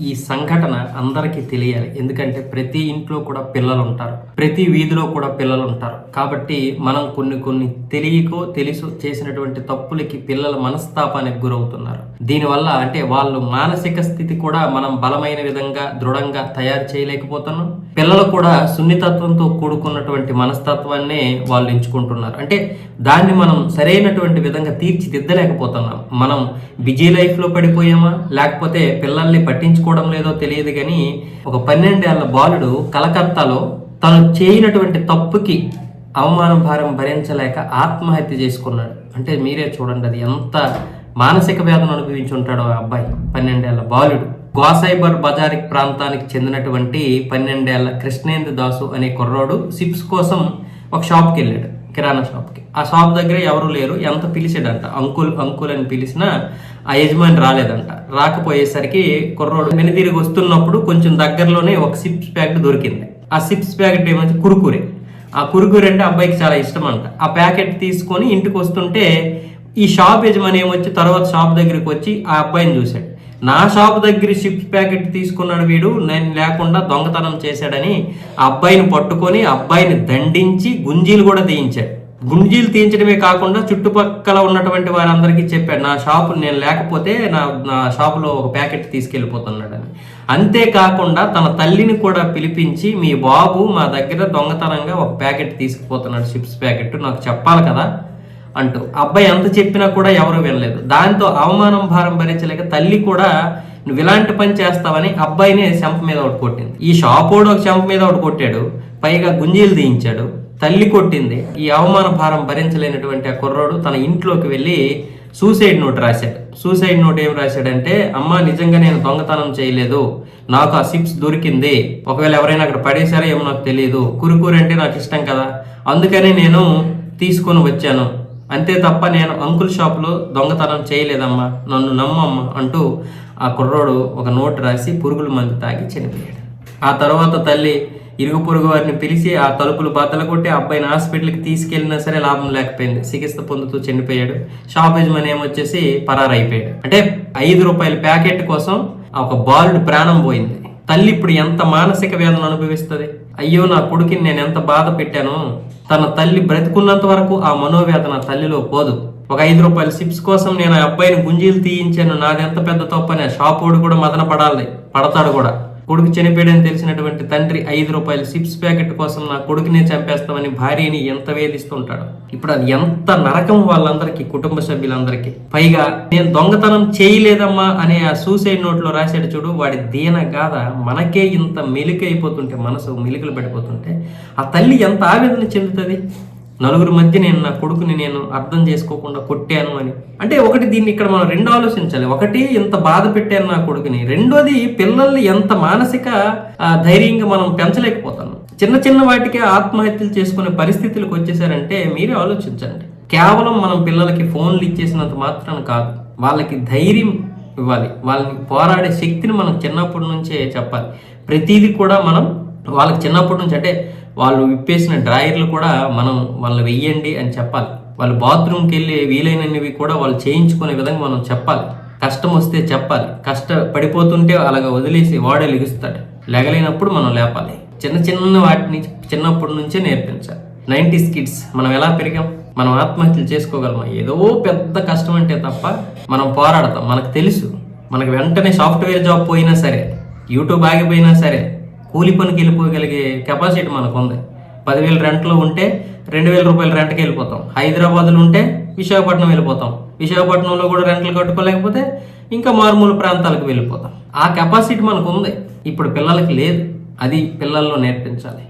ఈ సంఘటన అందరికీ తెలియాలి. ఎందుకంటే ప్రతి ఇంట్లో కూడా పిల్లలు ఉంటారు ప్రతి వీధిలో కూడా పిల్లలు ఉంటారు కాబట్టి మనం కొన్ని కొన్ని తెలియకో తెలుసు చేసినటువంటి తప్పులకి పిల్లల మనస్తాపానికి గురవుతున్నారు. దీనివల్ల అంటే వాళ్ళు మానసిక స్థితి కూడా మనం బలమైన విధంగా దృఢంగా తయారు చేయలేకపోతున్నాం. పిల్లలు కూడా సున్నితత్వంతో కూడుకున్నటువంటి మనస్తత్వాన్నే వాళ్ళు ఎంచుకుంటున్నారు. అంటే దాన్ని మనం సరైనటువంటి విధంగా తీర్చిదిద్దలేకపోతున్నాం. మనం బిజీ లైఫ్లో పడిపోయామా? లేకపోతే పిల్లల్ని పట్టించుకోవడం లేదో తెలియదు కానీ ఒక పన్నెండేళ్ళ బాలుడు కలకత్తాలో తను చేయనటువంటి తప్పుకి అవమాన భారం భరించలేక ఆత్మహత్య చేసుకున్నాడు. అంటే మీరే చూడండి అది ఎంత మానసిక వేదన అనుభవించి ఉంటాడో ఆ అబ్బాయి పన్నెండేళ్ళ బాలుడు. గోసైబర్ బజారిక్ ప్రాంతానికి చెందినటువంటి పన్నెండేళ్ళ కృష్ణేంద్ర దాసు అనే కుర్రోడు సిప్స్ కోసం ఒక షాప్కి వెళ్ళాడు. కిరాణా షాప్కి. ఆ షాప్ దగ్గర ఎవరు లేరు. ఎంత పిలిచాడంట? అంకుల్ అంకుల్ అని పిలిచినా ఆ యజమాని రాలేదంట. రాకపోయేసరికి కుర్రోడు వెనుదిరిగి వస్తున్నప్పుడు కొంచెం దగ్గరలోనే ఒక సిప్స్ ప్యాకెట్ దొరికింది. ఆ సిప్స్ ప్యాకెట్ ఏమంటే కురుకురే. ఆ కురుకురే అంటే అబ్బాయికి చాలా ఇష్టం అంట ఆ ప్యాకెట్ తీసుకొని ఇంటికి వస్తుంటే ఈ షాప్ యజమాని ఏమొచ్చి తర్వాత షాప్ దగ్గరికి వచ్చి ఆ అబ్బాయిని చూశాడు. నా షాప్ దగ్గర చిప్స్ ప్యాకెట్ తీసుకున్నాడు వీడు. నేను లేకుండా దొంగతనం చేశాడని ఆ అబ్బాయిని పట్టుకొని అబ్బాయిని దండించి గుంజీలు కూడా తీయించాడు గుంజీలు తీయించడమే కాకుండా చుట్టుపక్కల ఉన్నటువంటి వారందరికీ చెప్పాడు నా షాపు నేను లేకపోతే నా నా షాపులో ఒక ప్యాకెట్ తీసుకెళ్ళిపోతున్నాడని. అంతేకాకుండా తన తల్లిని కూడా పిలిపించి మీ బాబు మా దగ్గర దొంగతనంగా ఒక ప్యాకెట్ తీసుకుపోతున్నాడు చిప్స్ ప్యాకెట్. నాకు చెప్పాలి కదా. అంటూ. అబ్బాయి ఎంత చెప్పినా కూడా ఎవరు వినలేదు. దాంతో అవమానం భారం భరించలేక తల్లి కూడా నువ్వు ఇలాంటి పని చేస్తావని అబ్బాయిని చెంప మీద ఒకటి కొట్టింది. ఈ షాపోడు ఒక చెంప మీద ఒకటి కొట్టాడు. పైగా గుంజీలు తీయించాడు. తల్లి కొట్టింది. ఈ అవమాన భారం భరించలేనటువంటి ఆ కుర్రోడు తన ఇంట్లోకి వెళ్ళి సూసైడ్ నోట్ రాశాడు. సూసైడ్ నోట్ ఏం రాశాడంటే అమ్మ నిజంగా నేను దొంగతనం చేయలేదు. నాకు ఆ సిప్స్ దొరికింది. ఒకవేళ ఎవరైనా అక్కడ పడేశారో ఏమో నాకు తెలియదు కురుకూరు అంటే నాకు ఇష్టం కదా. అందుకని నేను తీసుకొని వచ్చాను. అంతే తప్ప నేను అంకుల్ షాప్లో దొంగతనం చేయలేదమ్మా. నన్ను నమ్మమ్మా అంటూ ఆ కుర్రోడు ఒక నోటు రాసి పురుగుల మందు తాగి చనిపోయాడు. ఆ తర్వాత తల్లి ఇరుగు పొరుగు వారిని పిలిచి ఆ తలుపులు బద్దలు కొట్టి అబ్బాయిని హాస్పిటల్కి తీసుకెళ్ళినా సరే లాభం లేకపోయింది. చికిత్స పొందుతూ చనిపోయాడు. షాప్ యజమాని ఏమొచ్చేసి పరారైపోయాడు. అంటే ఐదు రూపాయల ప్యాకెట్ కోసం ఒక బాలుడు ప్రాణం పోయింది. తల్లి ఇప్పుడు ఎంత మానసిక వేదన అనుభవిస్తుంది? అయ్యో నా కొడుకుని నేను ఎంత బాధ పెట్టాను. తన తల్లి బ్రతికున్నంత వరకు ఆ మనోవేదన తల్లిలో పోదు. ఒక ఐదు రూపాయల సిప్స్ కోసం నేను ఆ అబ్బాయిని గుంజీలు తీయించాను. నాదెంత పెద్ద తప్పని. ఆ షాప్ కూడా మదన పడాలి. పడతాడు కూడా. కొడుకు చనిపోయాడని తెలిసినటువంటి తండ్రి ఐదు రూపాయల చిప్స్ ప్యాకెట్ కోసం నా కొడుకునే చంపేస్తామని భార్యని ఎంత వేధిస్తుంటాడు ఇప్పుడు అది ఎంత నరకం వాళ్ళందరికీ కుటుంబ సభ్యులందరికీ. పైగా నేను దొంగతనం చేయలేదమ్మా అనే ఆ సూసైడ్ నోట్లో రాశాడు చూడు వాడి దీన గాథ మనకే ఇంత మెలికైపోతుంటే మనసు మెలికలు పడిపోతుంటే ఆ తల్లి ఎంత ఆవేదన చెందుతుంది? నలుగురు మధ్య నేను నా కొడుకుని నేను అర్థం చేసుకోకుండా కొట్టాను అని. అంటే ఒకటి దీన్ని ఇక్కడ మనం రెండు ఆలోచించాలి. ఒకటి ఎంత బాధ పెట్టాను నా కొడుకుని. రెండోది పిల్లల్ని ఎంత మానసిక ఆ, ధైర్యంగా మనం పెంచలేకపోతాను చిన్న చిన్న వాటికే ఆత్మహత్యలు చేసుకునే పరిస్థితులకు వచ్చేసారంటే మీరే ఆలోచించండి. కేవలం మనం పిల్లలకి ఫోన్లు ఇచ్చేసినంత మాత్రం కాదు. వాళ్ళకి ధైర్యం ఇవ్వాలి. వాళ్ళని పోరాడే శక్తిని మనం చిన్నప్పటి నుంచే చెప్పాలి. ప్రతిదీ కూడా మనం వాళ్ళకి చిన్నప్పటి నుంచి అంటే వాళ్ళు విప్పేసిన డ్రాయర్లు కూడా మనం వాళ్ళని వెయ్యండి అని చెప్పాలి. వాళ్ళు బాత్రూమ్కి వెళ్ళి వీలైనవి కూడా వాళ్ళు చేయించుకునే విధంగా మనం చెప్పాలి. కష్టం వస్తే చెప్పాలి. కష్ట పడిపోతుంటే అలాగ వదిలేసి వాడే లెగుస్తాడు. లెగలేనప్పుడు మనం లేపాలి. చిన్న చిన్న వాటిని చిన్నప్పటి నుంచే నేర్పించాలి. నైంటీస్ కిడ్స్ మనం ఎలా పెరిగాం? మనం ఆత్మహత్యలు చేసుకోగలమా? ఏదో పెద్ద కష్టం అంటే తప్ప మనం పోరాడతాం. మనకు తెలుసు. మనకు వెంటనే సాఫ్ట్వేర్ జాబ్ పోయినా సరే యూట్యూబ్ ఆగిపోయినా సరే కూలి పనికి వెళ్ళిపోగలిగే కెపాసిటీ మనకు ఉంది పదివేల రెంట్లో ఉంటే రెండు వేల రూపాయల రెంట్కి వెళ్ళిపోతాం. హైదరాబాద్లో ఉంటే విశాఖపట్నం వెళ్ళిపోతాం. విశాఖపట్నంలో కూడా రెంట్లు కట్టుకోలేకపోతే ఇంకా మారుమూల ప్రాంతాలకు వెళ్ళిపోతాం. ఆ కెపాసిటీ మనకు ఉంది ఇప్పుడు పిల్లలకి లేదు. అది పిల్లల్లో నేర్పించాలి.